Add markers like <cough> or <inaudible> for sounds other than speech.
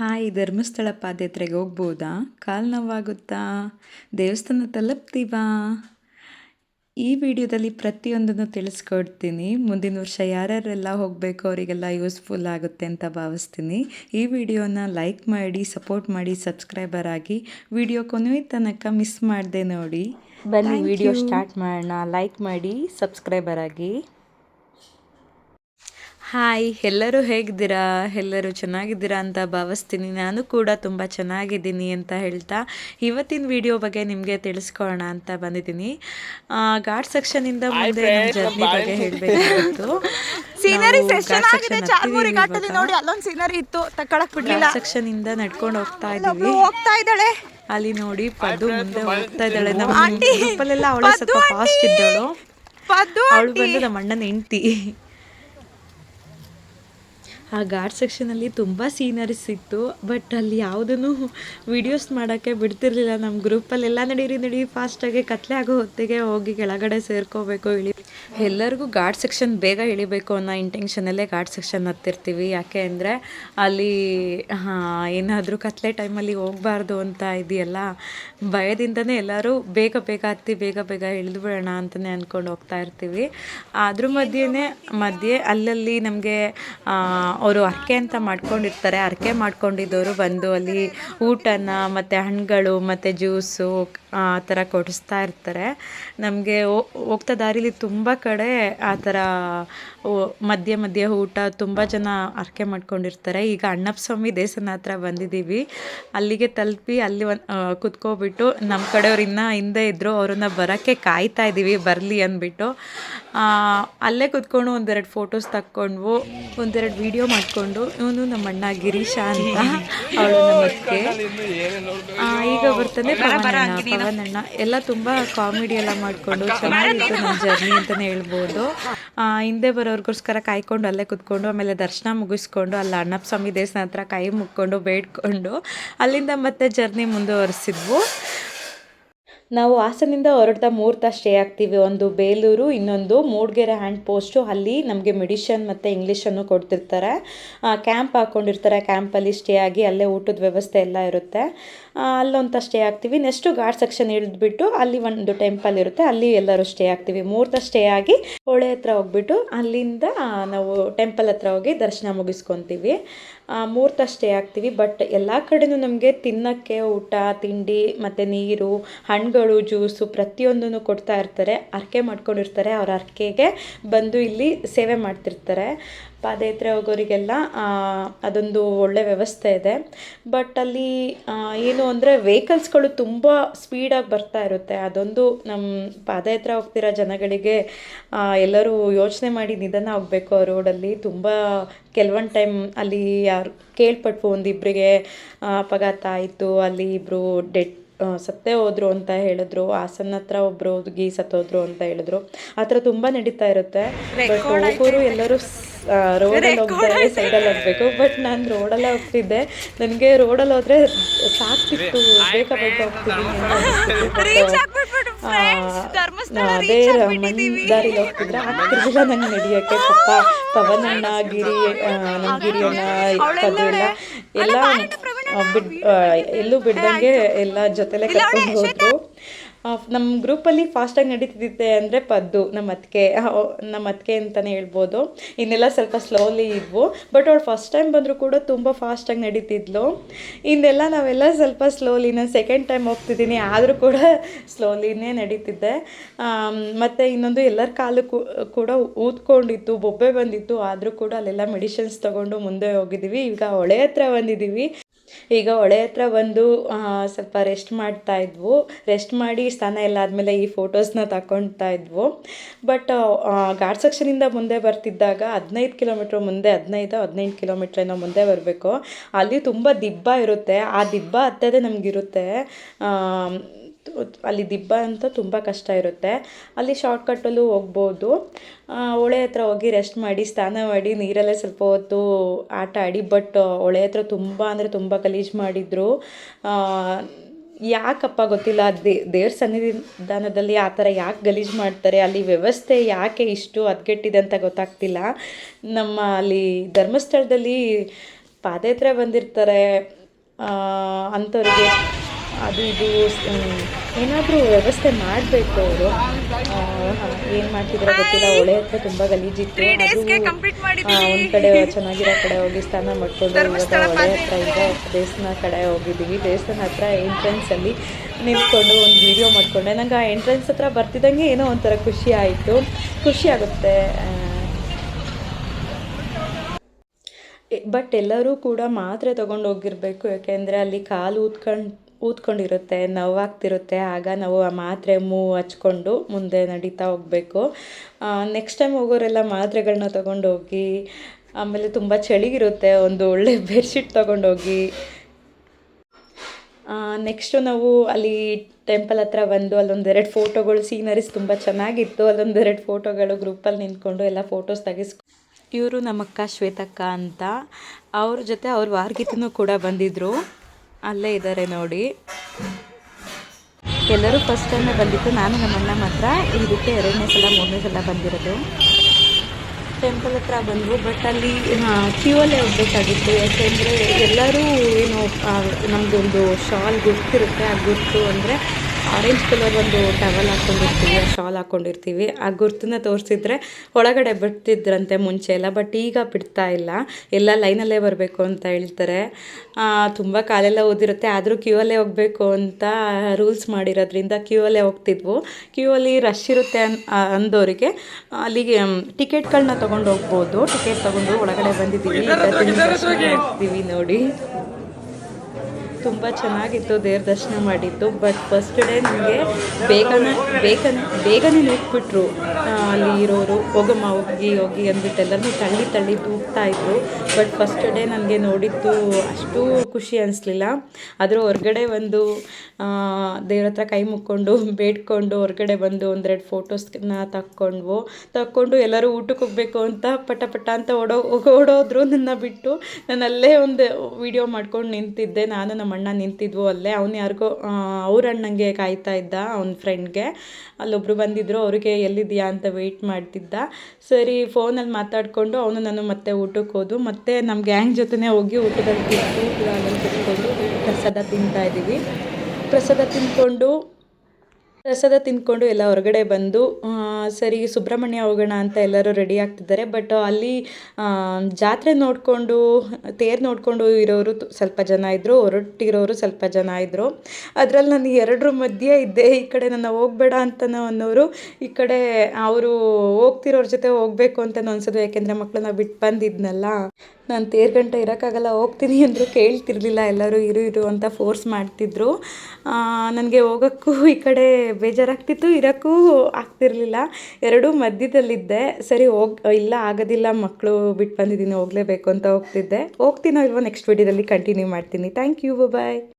Hi Dharmasthala ಪಾದಯಾತ್ರೆಗೆ ಹೋಗ್ಬೋದಾ? ಕಾಲು ನೋವಾಗುತ್ತಾ? ದೇವಸ್ಥಾನ ತಲುಪ್ತೀವಾ? ಈ ವಿಡಿಯೋದಲ್ಲಿ ಪ್ರತಿಯೊಂದನ್ನು ತಿಳಿಸ್ಕೊಡ್ತೀನಿ. ಮುಂದಿನ ವರ್ಷ ಯಾರ್ಯಾರೆಲ್ಲ ಹೋಗಬೇಕು ಅವರಿಗೆಲ್ಲ ಯೂಸ್ಫುಲ್ ಆಗುತ್ತೆ ಅಂತ ಭಾವಿಸ್ತೀನಿ. ಈ ವಿಡಿಯೋನ ಲೈಕ್ ಮಾಡಿ ಸಪೋರ್ಟ್ ಮಾಡಿ ಸಬ್ಸ್ಕ್ರೈಬರ್ ಆಗಿ ವಿಡಿಯೋ ಕೊನೆಯ ತನಕ ಮಿಸ್ ಮಾಡದೆ ನೋಡಿ. ಬನ್ನಿ ವಿಡಿಯೋ. ಸ್ಟಾರ್ಟ್ ಮಾಡೋಣ. ಲೈಕ್ ಮಾಡಿ ಸಬ್ಸ್ಕ್ರೈಬರ್ ಆಗಿ. ಹಾಯ್ ಎಲ್ಲರೂ ಹೇಗಿದ್ದೀರಾ? ಎಲ್ಲರೂ ಚೆನ್ನಾಗಿದ್ದೀರಾ ಅಂತ ಭಾವಿಸ್ತೀನಿ. ನಾನು ಕೂಡ ತುಂಬ ಚೆನ್ನಾಗಿದ್ದೀನಿ ಅಂತ ಹೇಳ್ತಾ ಇವತ್ತಿನ ವಿಡಿಯೋ ಬಗ್ಗೆ ನಿಮಗೆ ತಿಳಿಸ್ಕೊಳ್ಳೋಣ ಅಂತ ಬಂದಿದ್ದೀನಿ. ಘಾಟ್ ಸೆಕ್ಷನಿಂದ ಮುಂದೆ ನಮ್ಮ ಜರ್ನಿ ಬಗ್ಗೆ ಹೇಳಬೇಕಾಗಿತ್ತು. ಸೀನರಿ ಸೆಷನ್ ಆಗಿದೆ. ಚಾರ್ಮುರಿ ಘಾಟಲ್ಲಿ ನೋಡಿ ಅಲ್ಲೊಂದು ಸೀನರಿ ಇತ್ತು ತಕೊಳಕ್ ಬಿಡ್ಲಿಲ್ಲ. ಸೆಕ್ಷನ್ ಇಂದ ನಡ್ಕೊಂಡು ಹೋಗ್ತಾ ಇದ್ದೀವಿ. ಹೋಗ್ತಾ ಇದ್ದಾಳೆ. ಅಲ್ಲಿ ನೋಡಿ ಪದ್ದು ಮುಂದೆ ಹೋಗ್ತಾ ಇದ್ದಾಳೆ. ನಮ್ಮ ಆಂಟಿ, ಗ್ರೂಪಲ್ಲೆಲ್ಲ ಅವಳೆ ಸ್ವಲ್ಪ ಫಾಸ್ಟ್. ಇದ್ದಳು. ಅವಳು. ಬಂದು ನಮ್ಮ ಅಣ್ಣನ ಹೆಂಡ್ತಿ. ಆ ಘಾಟ್ ಸೆಕ್ಷನಲ್ಲಿ ತುಂಬ ಸೀನರಿಸ್ ಇತ್ತು ಬಟ್ ಅಲ್ಲಿ ಯಾವುದನ್ನು ವೀಡಿಯೋಸ್ ಮಾಡೋಕ್ಕೆ ಬಿಡ್ತಿರ್ಲಿಲ್ಲ. ನಮ್ಮ ಗ್ರೂಪಲ್ಲೆಲ್ಲ ನಡೀರಿ ನಡಿ ಫಾಸ್ಟಾಗಿ ಕತ್ಲೆ ಆಗೋ ಹೊತ್ತಿಗೆ ಹೋಗಿ ಕೆಳಗಡೆ ಸೇರ್ಕೋಬೇಕು, ಇಳಿ ಎಲ್ಲರಿಗೂ ಘಾಟ್ ಸೆಕ್ಷನ್ ಬೇಗ ಇಳಿಬೇಕು ಅನ್ನೋ ಇಂಟೆನ್ಷನಲ್ಲೇ ಘಾಟ್ ಸೆಕ್ಷನ್ ಹತ್ತಿರ್ತೀವಿ. ಯಾಕೆ ಅಂದರೆ ಅಲ್ಲಿ ಏನಾದರೂ ಕತ್ಲೆ ಟೈಮಲ್ಲಿ ಹೋಗಬಾರ್ದು ಅಂತ ಇದೆಯಲ್ಲ, ಭಯದಿಂದನೇ ಎಲ್ಲರೂ ಬೇಗ ಬೇಗ ಹತ್ತಿ, ಬೇಗ ಬೇಗ ಇಳಿದು ಬಿಡೋಣ ಅಂತಲೇ ಅಂದ್ಕೊಂಡು ಹೋಗ್ತಾ ಇರ್ತೀವಿ. ಅದ್ರ ಮಧ್ಯೆ ಮಧ್ಯೆ ಅಲ್ಲಲ್ಲಿ ನಮಗೆ ಅವರು ಹರಕೆ ಅಂತ ಮಾಡ್ಕೊಂಡಿರ್ತಾರೆ. ಹರಕೆ ಮಾಡ್ಕೊಂಡಿದ್ದವರು ಬಂದು ಅಲ್ಲಿ ಊಟನ ಮತ್ತು ಹಣ್ಣುಗಳು ಮತ್ತು ಜ್ಯೂಸು ಆ ಥರ ಕೊಡಿಸ್ತಾ ಇರ್ತಾರೆ. ನಮಗೆ ಹೋಗ್ತಾ ದಾರಿಲಿ ತುಂಬ ಕಡೆ ಆ ಥರ ಮಧ್ಯ ಮಧ್ಯೆ ಊಟ ತುಂಬ ಜನ ಹರಕೆ ಮಾಡ್ಕೊಂಡಿರ್ತಾರೆ. ಈಗ ಅಣ್ಣಪ್ಪ ಸ್ವಾಮಿ ದೇವಸ್ಥಾನ ಹತ್ರ ಬಂದಿದ್ದೀವಿ. ಅಲ್ಲಿಗೆ ತಲುಪಿ ಅಲ್ಲಿ ಒಂದು ಕುತ್ಕೊಬಿಟ್ಟು ನಮ್ಮ ಕಡೆಯವ್ರು ಇನ್ನೂ ಹಿಂದೆ ಇದ್ದರು ಅವ್ರನ್ನ ಬರೋಕ್ಕೆ ಕಾಯ್ತಾ ಇದ್ದೀವಿ, ಬರಲಿ ಅಂದ್ಬಿಟ್ಟು. ಅಲ್ಲೇ ಕುತ್ಕೊಂಡು ಒಂದೆರಡು ಫೋಟೋಸ್ ತಕ್ಕೊಂಡ್ವು, ಒಂದೆರಡು ವಿಡಿಯೋ ಮಾಡಿಕೊಂಡು ಇವನು ನಮ್ಮ ಅಣ್ಣ ಗಿರೀಶ ಅಂತ ಅವಳು ನಮ್ಮ ಆ, ಈಗ ಬರ್ತಾನೆ ಪವನ್ ಅಣ್ಣ ಎಲ್ಲ ತುಂಬ ಕಾಮಿಡಿ ಎಲ್ಲ ಮಾಡಿಕೊಂಡು ಚೆನ್ನಾಗಿತ್ತು ನಮ್ಮ ಜರ್ನಿ ಅಂತಲೇ ಹೇಳ್ಬೋದು. ಹಿಂದೆ ಬರೋರ್ಗೋಸ್ಕರ ಕಾಯ್ಕೊಂಡು ಅಲ್ಲೇ ಕುತ್ಕೊಂಡು ಆಮೇಲೆ ದರ್ಶನ ಮುಗಿಸ್ಕೊಂಡು ಅಲ್ಲಿ ಅಣ್ಣಪ್ಪ ಸ್ವಾಮಿ ದೇವಸ್ಥಾನ ಹತ್ರ ಕೈ ಮುಕ್ಕೊಂಡು ಬೇಡ್ಕೊಂಡು ಅಲ್ಲಿಂದ ಮತ್ತೆ ಜರ್ನಿ ಮುಂದುವರಿಸಿದ್ವು. ನಾವು ಹಾಸನಿಂದ ಹೊರಡ್ತಾ ಮೂರು ಸ್ಟೇ ಆಗ್ತೀವಿ. ಒಂದು ಬೇಲೂರು, ಇನ್ನೊಂದು ಮೂಡ್ಗೆರೆ ಹ್ಯಾಂಡ್ ಪೋಸ್ಟು ಅಲ್ಲಿ ನಮಗೆ ಮೆಡಿಷನ್ ಮತ್ತು ಇಂಗ್ಲೀಷನ್ನು ಕೊಡ್ತಿರ್ತಾರೆ. ಕ್ಯಾಂಪ್ ಹಾಕ್ಕೊಂಡಿರ್ತಾರೆ ಕ್ಯಾಂಪಲ್ಲಿ ಸ್ಟೇ ಆಗಿ ಅಲ್ಲೇ ಊಟದ ವ್ಯವಸ್ಥೆ ಎಲ್ಲ ಇರುತ್ತೆ. ಅಲ್ಲೊಂಥ ಸ್ಟೇ ಆಗ್ತೀವಿ. ನೆಕ್ಸ್ಟು ಘಾಟ್ ಸೆಕ್ಷನ್ ಇಳಿದ್ಬಿಟ್ಟು ಅಲ್ಲಿ ಒಂದು ಟೆಂಪಲ್ ಇರುತ್ತೆ. ಅಲ್ಲಿ ಎಲ್ಲರೂ ಸ್ಟೇ ಆಗ್ತೀವಿ. ಮೂರು ತಾಸು ಸ್ಟೇ ಆಗಿ ಹೊಳೆ ಹತ್ರ ಹೋಗ್ಬಿಟ್ಟು ಅಲ್ಲಿಂದ ನಾವು ಟೆಂಪಲ್ ಹತ್ರ ಹೋಗಿ ದರ್ಶನ ಮುಗಿಸ್ಕೊತೀವಿ. ಮೂರು ತಾಸು ಸ್ಟೇ ಆಗ್ತೀವಿ ಬಟ್ ಎಲ್ಲ ಕಡೆನೂ ನಮಗೆ ತಿನ್ನೋಕ್ಕೆ ಊಟ, ತಿಂಡಿ ಮತ್ತು ನೀರು, ಹಣ್ಣುಗಳು ಜ್ಯೂಸು ಪ್ರತಿಯೊಂದನ್ನು ಕೊಡ್ತಾ ಇರ್ತಾರೆ. ಅರ್ಕೆ ಮಾಡ್ಕೊಂಡಿರ್ತಾರೆ. ಅವ್ರ ಅರ್ಕೆಗೆ ಬಂದು ಇಲ್ಲಿ ಸೇವೆ ಮಾಡ್ತಿರ್ತಾರೆ. ಪಾದಯಾತ್ರೆ ಹೋಗೋರಿಗೆಲ್ಲ ಅದೊಂದು ಒಳ್ಳೆ ವ್ಯವಸ್ಥೆ ಇದೆ. ಬಟ್ ಅಲ್ಲಿ ಏನು ಅಂದರೆ ವೆಹಿಕಲ್ಸ್ಗಳು ತುಂಬ ಸ್ಪೀಡಾಗಿ ಬರ್ತಾ ಇರುತ್ತೆ. ಅದೊಂದು ನಮ್ಮ ಪಾದಯಾತ್ರೆ ಹೋಗ್ತಿರೋ ಜನಗಳಿಗೆ ಎಲ್ಲರೂ ಯೋಚನೆ ಮಾಡಿ ನಿಧಾನ ಹೋಗಬೇಕು ಆ ರೋಡಲ್ಲಿ ತುಂಬ ಕೆಲವೊಂದು ಟೈಮ್ ಅಲ್ಲಿ ಯಾರು ಕೇಳ್ಪಟ್ವು ಒಂದಿಬ್ಬರಿಗೆ ಅಪಘಾತ ಆಯಿತು, ಅಲ್ಲಿ ಇಬ್ಬರು ಡೆಡ್ ಸತ್ತೇ ಹೋದ್ರು ಅಂತ ಹೇಳಿದ್ರು ಹಾಸನ ಹತ್ರ ಒಬ್ರು ಹುಡುಗಿ ಸತ್ತೋದ್ರು ಅಂತ ಹೇಳಿದ್ರು. ಆ ಥರ ತುಂಬ ನಡೀತಾ ಇರುತ್ತೆ. ಬಟ್ ಹೋಗೋರು ಎಲ್ಲರೂ ರೋಡಲ್ಲಿ ಹೋಗ್ತಾರೆ ಸೈಡಲ್ಲಿ ಹೋಗ್ಬೇಕು. ಬಟ್ ನಾನು ರೋಡಲ್ಲೇ ಹೋಗ್ತಿದ್ದೆ. ನನಗೆ ರೋಡಲ್ಲಿ ಹೋದ್ರೆ ಸಾಕ್ತಿತ್ತು. ಹೋಗ್ತಿದ್ದೀನಿ. ಧರ್ಮಸ್ಥಳ ನಾ ಅದೇ. ದಾರಿಲಿ ಹೋಗ್ತಿದ್ರೆ ಆಗ್ತಿರ್ಲಿಲ್ಲ ನಂಗೆ ನಡೆಯೋಕ್ಕೆ ಪಪ್ಪ ಪವನಣ್ಣ ಗಿರಿ ನಮ್ಮ ಗಿರಿ ಅಣ್ಣ ಪದು ಎಲ್ಲ ಬಿಡ್ ಎಲ್ಲೂ ಬಿಡ್ದಂಗೆ ಎಲ್ಲ ಜೊತೆಲೆ ಕರ್ಕೊಂಡು ಹೋದ್ರು. ನಮ್ಮ ಗ್ರೂಪಲ್ಲಿ ಫಾಸ್ಟಾಗಿ ನಡೀತಿದ್ದೆ ಅಂದರೆ ಪದ್ದು ನಮ್ಮ ಅತ್ತಿಗೆ. ನಮ್ಮ ಅತ್ತಿಗೆ ಅಂತಲೇ ಹೇಳ್ಬೋದು. ಇನ್ನೆಲ್ಲ ಸ್ವಲ್ಪ ಸ್ಲೋಲಿ ಇದ್ವು. ಬಟ್ ಅವಳು ಫಸ್ಟ್ ಟೈಮ್ ಬಂದರೂ ಕೂಡ ತುಂಬ ಫಾಸ್ಟಾಗಿ ನಡೀತಿದ್ಲು. ಇನ್ನೆಲ್ಲ ನಾವೆಲ್ಲ ಸ್ವಲ್ಪ ಸ್ಲೋಲಿ ನಾನು ಸೆಕೆಂಡ್ ಟೈಮ್ ಹೋಗ್ತಿದ್ದೀನಿ. ಆದರೂ ಕೂಡ ಸ್ಲೋಲಿನೇ ನಡೀತಿದ್ದೆ. ಮತ್ತು ಇನ್ನೊಂದು ಎಲ್ಲರ ಕಾಲು ಕೂ- ಕೂಡ ಊದ್ಕೊಂಡಿತ್ತು ಬೊಬ್ಬೆ ಬಂದಿತ್ತು. ಆದರೂ ಕೂಡ ಅಲ್ಲೆಲ್ಲ ಮೆಡಿಸಿನ್ಸ್ ತೊಗೊಂಡು ಮುಂದೆ ಹೋಗಿದ್ದೀವಿ. ಈಗ ಹೊಳೆ ಹತ್ರ ಬಂದಿದ್ದೀವಿ. ಈಗ ಹೊಳೆ ಹತ್ರ ಬಂದು ಸ್ವಲ್ಪ ರೆಸ್ಟ್ ಮಾಡ್ತಾ ಇದ್ವು. ರೆಸ್ಟ್ ಮಾಡಿ ಸ್ನಾನ ಎಲ್ಲ ಆದಮೇಲೆ ಈ ಫೋಟೋಸ್ನ ತಗೊಳ್ತಾ ಇದ್ವು. ಬಟ್ ಘಾಟ್ ಸೆಕ್ಷನಿಂದ ಮುಂದೆ ಬರ್ತಿದ್ದಾಗ ಹದಿನೈದು ಕಿಲೋಮೀಟ್ರ್ ಮುಂದೆ, ಹದಿನೈದು, ಹದಿನೆಂಟು ಕಿಲೋಮೀಟ್ರ್ ಏನೋ ಮುಂದೆ ಬರಬೇಕು. ಅಲ್ಲಿ ತುಂಬ ದಿಬ್ಬ ಇರುತ್ತೆ. ಆ ದಿಬ್ಬ ಹತ್ತದೇ ನಮಗಿರುತ್ತೆ. ಅಲ್ಲಿ ದಿಬ್ಬ ಅಂತ ತುಂಬ ಕಷ್ಟ ಇರುತ್ತೆ. ಅಲ್ಲಿ ಶಾರ್ಟ್ಕಟ್ಟಲ್ಲೂ ಹೋಗ್ಬೋದು. ಹೊಳೆ ಹತ್ರ ಹೋಗಿ ರೆಸ್ಟ್ ಮಾಡಿ, ಸ್ನಾನ ಮಾಡಿ, ನೀರಲ್ಲೇ ಸ್ವಲ್ಪ ಹೊತ್ತು ಆಟ ಆಡಿ ಬಟ್ ಹೊಳೆ ಹತ್ರ ತುಂಬ ಅಂದರೆ ತುಂಬ ಗಲೀಜು ಮಾಡಿದರು. ಯಾಕಪ್ಪ ಗೊತ್ತಿಲ್ಲ, ದೇ, ದೇವ್ರ ಸನ್ನಿಧಾನದಲ್ಲಿ ಆ ಥರ ಯಾಕೆ ಗಲೀಜು ಮಾಡ್ತಾರೆ, ಅಲ್ಲಿ ವ್ಯವಸ್ಥೆ ಯಾಕೆ ಇಷ್ಟು ಹದಗೆಟ್ಟಿದೆ ಅಂತ ಗೊತ್ತಾಗ್ತಿಲ್ಲ. ನಮ್ಮ ಅಲ್ಲಿ ಧರ್ಮಸ್ಥಳದಲ್ಲಿ ಪಾದಯಾತ್ರೆ ಬಂದಿರ್ತಾರೆ. ಅಂಥವ್ರಿಗೆ ಅದು ಇದು ಏನಾದರೂ ವ್ಯವಸ್ಥೆ ಮಾಡಬೇಕು ಅವರು. ಏನು ಮಾಡ್ತಿದ್ರೆ ಗೊತ್ತಿಲ್ಲ ಹೊಳೆ ಹತ್ರ ತುಂಬ ಗಲೀಜಿತ್ತು ಅದು ಒಂದು. ಕಡೆ ಚೆನ್ನಾಗಿರೋ ಕಡೆ ಹೋಗಿ ಸ್ನಾನ ಮಾಡ್ಕೊಂಡು ಇವಾಗ ಒಳೆ ಹತ್ರ ಇದೆ. ದೇವಸ್ಥಾನ ಕಡೆ ಹೋಗಿದ್ದೀವಿ. ದೇವಸ್ಥಾನ ಹತ್ರ ಎಂಟ್ರೆನ್ಸ್ ಅಲ್ಲಿ ನಿಂತ್ಕೊಂಡು ಒಂದು ವಿಡಿಯೋ ಮಾಡಿಕೊಂಡೆ. ನಂಗೆ ಆ ಎಂಟ್ರೆನ್ಸ್ ಹತ್ರ ಬರ್ತಿದ್ದಂಗೆ ಏನೋ ಒಂಥರ ಖುಷಿ ಆಯಿತು. ಖುಷಿ ಆಗುತ್ತೆ. ಬಟ್ ಎಲ್ಲರೂ ಕೂಡ ಮಾತ್ರೆ ತೊಗೊಂಡು ಹೋಗಿರಬೇಕು. ಯಾಕೆಂದರೆ ಅಲ್ಲಿ ಕಾಲು ಊದ್ಕೊಂಡು ಊದ್ಕೊಂಡಿರುತ್ತೆ, ನೋವಾಗ್ತಿರುತ್ತೆ, ಆಗ ನಾವು ಆ ಮಾತ್ರೆ ಮೂ ಹಚ್ಕೊಂಡು ಮುಂದೆ ನಡೀತಾ ಹೋಗಬೇಕು. ನೆಕ್ಸ್ಟ್ ಟೈಮ್ ಹೋಗೋರೆಲ್ಲ ಮಾತ್ರೆಗಳನ್ನ ತೊಗೊಂಡೋಗಿ, ಆಮೇಲೆ ತುಂಬ ಚಳಿಗಿರುತ್ತೆ, ಒಂದು ಒಳ್ಳೆ ಬೆಡ್ಶೀಟ್ ತೊಗೊಂಡೋಗಿ. ನೆಕ್ಸ್ಟು ನಾವು ಅಲ್ಲಿ ಟೆಂಪಲ್ ಹತ್ರ ಬಂದು ಅಲ್ಲೊಂದೆರಡು ಫೋಟೋಗಳು ಸೀನರೀಸ್ ತುಂಬ ಚೆನ್ನಾಗಿತ್ತು. ಅಲ್ಲೊಂದೆರಡು ಫೋಟೋಗಳು ಗ್ರೂಪಲ್ಲಿ ನಿಂತ್ಕೊಂಡು ಎಲ್ಲ ಫೋಟೋಸ್ ತೆಗೆಸ್ಕೊ ಇವರು ನಮ್ಮ ಅಕ್ಕ ಶ್ವೇತಕ್ಕ ಅಂತ. ಅವ್ರ ಜೊತೆ ಅವ್ರ ವಾರ್ಗಿತನೂ ಕೂಡ ಬಂದಿದ್ದರು ಅಲ್ಲೇ ಇದ್ದಾರೆ ನೋಡಿ. ಎಲ್ಲರೂ ಫಸ್ಟ್ ಟೈಮೇ ಬಂದಿತ್ತು ನಾನು ನಮ್ಮಣ್ಣ ಮಾತ್ರ. ಇದಕ್ಕೆ ಎರಡನೇ ಸಲ, ಮೂರನೇ ಸಲ ಬಂದಿರೋದು. ಟೆಂಪಲ್ ಹತ್ರ ಬಂದರು ಬಟ್ ಅಲ್ಲಿ ಕ್ಯೂ ಅಲ್ಲೇ ಹೋಗ್ಬೇಕಾಗಿತ್ತು. ಯಾಕೆಂದರೆ ಎಲ್ಲರೂ ಏನು ನಮ್ಮದೊಂದು ಶಾಲ್ ಗುರ್ತಿರುತ್ತೆ ಆ ಗುರ್ತು ಅಂದರೆ ಆರೆಂಜ್ ಕಲರ್ ಒಂದು ಟವಲ್ ಹಾಕೊಂಡಿರ್ತೀವಿ ಶಾಲ್ ಹಾಕ್ಕೊಂಡಿರ್ತೀವಿ ಆ ಗುರ್ತನ್ನ ತೋರಿಸಿದ್ರೆ ಒಳಗಡೆ ಬಿಡ್ತಿದ್ರಂತೆ ಮುಂಚೆ ಎಲ್ಲ ಬಟ್ ಈಗ ಬಿಡ್ತಾ ಇಲ್ಲ. ಎಲ್ಲ ಲೈನಲ್ಲೇ ಬರಬೇಕು ಅಂತ ಹೇಳ್ತಾರೆ. ತುಂಬ ಕಾಲೆಲ್ಲ ಓದಿರುತ್ತೆ ಆದರೂ ಕ್ಯೂ ಅಲ್ಲೇ ಹೋಗಬೇಕು ಅಂತ ರೂಲ್ಸ್ ಮಾಡಿರೋದ್ರಿಂದ ಕ್ಯೂ ಅಲ್ಲೇ ಹೋಗ್ತಿದ್ವು. ಕ್ಯೂ ಅಲ್ಲಿ ರಶ್ ಇರುತ್ತೆ ಅನ್ ಅಂದವರಿಗೆ ಅಲ್ಲಿಗೆ ಟಿಕೆಟ್ಗಳನ್ನ ತೊಗೊಂಡು ಹೋಗ್ಬೋದು ಟಿಕೆಟ್ ತೊಗೊಂಡು ಒಳಗಡೆ ಬಂದಿದ್ದೀವಿ. ಹೋಗ್ತೀವಿ ನೋಡಿ. ತುಂಬ ಚೆನ್ನಾಗಿತ್ತು, ದೇವ್ರ ದರ್ಶನ ಮಾಡಿದ್ದು. ಬಟ್ ಫಸ್ಟ್ ಡೇ ನನಗೆ ಬೇಗನೆ ಬೇಗನೆ ಬೇಗನೆ ನುಗ್ಬಿಟ್ರು ಅಲ್ಲಿ ಇರೋರು, ಹೋಗಮ್ಮ, ಹೋಗಿ ಹೋಗಿ ಅಂದ್ಬಿಟ್ಟು ಎಲ್ಲರೂ ತಳ್ಳಿ ತಳ್ಳಿ ಇದ್ರು. ಬಟ್ ಫಸ್ಟ್ ಡೇ ನನಗೆ ನೋಡಿದ್ದು ಅಷ್ಟು ಖುಷಿ ಅನಿಸ್ಲಿಲ್ಲ. ಆದರೂ ಹೊರಗಡೆ ಒಂದು ದೇವ್ರ ಹತ್ರ ಕೈ ಮುಕ್ಕೊಂಡು, <laughs> ಬೇಡ್ಕೊಂಡು ಹೊರಗಡೆ ಬಂದು ಒಂದೆರಡು ಫೋಟೋಸ್ನ ತಕ್ಕೊಂಡ್ವು. ತಕ್ಕೊಂಡು ಎಲ್ಲರೂ ಊಟಕ್ಕೆ ಹೋಗಬೇಕು ಅಂತ ಪಟ ಪಟ ಅಂತ ಓಡೋ ಓಡೋದ್ರು ನನ್ನ ಬಿಟ್ಟು. ನಾನು ಅಲ್ಲೇ ಒಂದು ವಿಡಿಯೋ ಮಾಡ್ಕೊಂಡು ನಿಂತಿದ್ದೆ. ನಾನು ನಮ್ಮ ಅಣ್ಣ ನಿಂತಿದ್ವು ಅಲ್ಲೇ. ಅವ್ನು ಯಾರಿಗೋ ಅವ್ರ ಅಣ್ಣಂಗೆ ಕಾಯ್ತಾ ಇದ್ದ ಅವ್ನ ಫ್ರೆಂಡ್ಗೆ ಅಲ್ಲೊಬ್ರು ಬಂದಿದ್ದರು ಅವ್ರಿಗೆ ಎಲ್ಲಿದೆಯಾ ಅಂತ ವೆಯ್ಟ್ ಮಾಡ್ತಿದ್ದ. ಸರಿ ಫೋನಲ್ಲಿ ಮಾತಾಡಿಕೊಂಡು ಅವನು ನಾನು ಮತ್ತೆ ಊಟಕ್ಕೆ ಹೋದು ಮತ್ತೆ ನಮ್ಮ ಗ್ಯಾಂಗ್ ಜೊತೆನೇ ಹೋಗಿ ಊಟದಲ್ಲಿ ಕುತ್ಕೊಂಡು ಪ್ರಸಾದ ತಿಂತಾ ಇದ್ದೀವಿ. ಪ್ರಸಾದ ತಿಂದ್ಕೊಂಡು ಪ್ರಸಾದ ತಿಂದ್ಕೊಂಡು ಎಲ್ಲ ಹೊರಗಡೆ ಬಂದು ಸರಿ ಸುಬ್ರಹ್ಮಣ್ಯ ಹೋಗೋಣ ಅಂತ ಎಲ್ಲರೂ ರೆಡಿ ಆಗ್ತಿದ್ದಾರೆ. ಬಟ್ ಅಲ್ಲಿ ಜಾತ್ರೆ ನೋಡಿಕೊಂಡು, ತೇರು ನೋಡಿಕೊಂಡು ಇರೋರು ಸ್ವಲ್ಪ ಜನ ಇದ್ದರು ಹೊರಟಿರೋರು ಸ್ವಲ್ಪ ಜನ ಇದ್ದರು ಅದರಲ್ಲಿ ನಾನು ಎರಡರ ಮಧ್ಯೆ ಇದ್ದೆ. ಈ ಕಡೆ ನನ್ನ ಹೋಗಬೇಡ ಅಂತನೋ ಅನ್ನೋರು, ಈ ಕಡೆ ಅವರು ಹೋಗ್ತಿರೋರ ಜೊತೆ ಹೋಗಬೇಕು ಅಂತ ಅನ್ಸೋದು ಯಾಕೆಂದರೆ ಮಕ್ಕಳನ್ನ ಬಿಟ್ಟು ಬಂದಿದ್ನಲ್ಲ. ನಾನು ಗಂಟೆ ಇರೋಕ್ಕಾಗಲ್ಲ, ಹೋಗ್ತೀನಿ ಅಂದರೂ ಕೇಳ್ತಿರ್ಲಿಲ್ಲ, ಎಲ್ಲರೂ ಇರು ಇರು ಅಂತ ಫೋರ್ಸ್ ಮಾಡ್ತಿದ್ರು. ನನಗೆ ಹೋಗೋಕ್ಕೂ ಈ ಕಡೆ ಬೇಜಾರಾಗ್ತಿತ್ತು, ಇರೋಕ್ಕೂ ಆಗ್ತಿರ್ಲಿಲ್ಲ. ಎರಡೂ ಮಧ್ಯದಲ್ಲಿದ್ದೆ, ಸರಿ ಹೋಗ್, ಇಲ್ಲ ಆಗೋದಿಲ್ಲ ಮಕ್ಕಳು ಬಿಟ್ಟು ಬಂದಿದ್ದೀನಿ, ಹೋಗಲೇಬೇಕು ಅಂತ ಹೋಗ್ತಿದ್ದೆ. ಹೋಗ್ತೀನೋ ಇಲ್ವೋ ನೆಕ್ಸ್ಟ್ ವೀಡಿಯೋದಲ್ಲಿ ಕಂಟಿನ್ಯೂ ಮಾಡ್ತೀನಿ. Thank you bye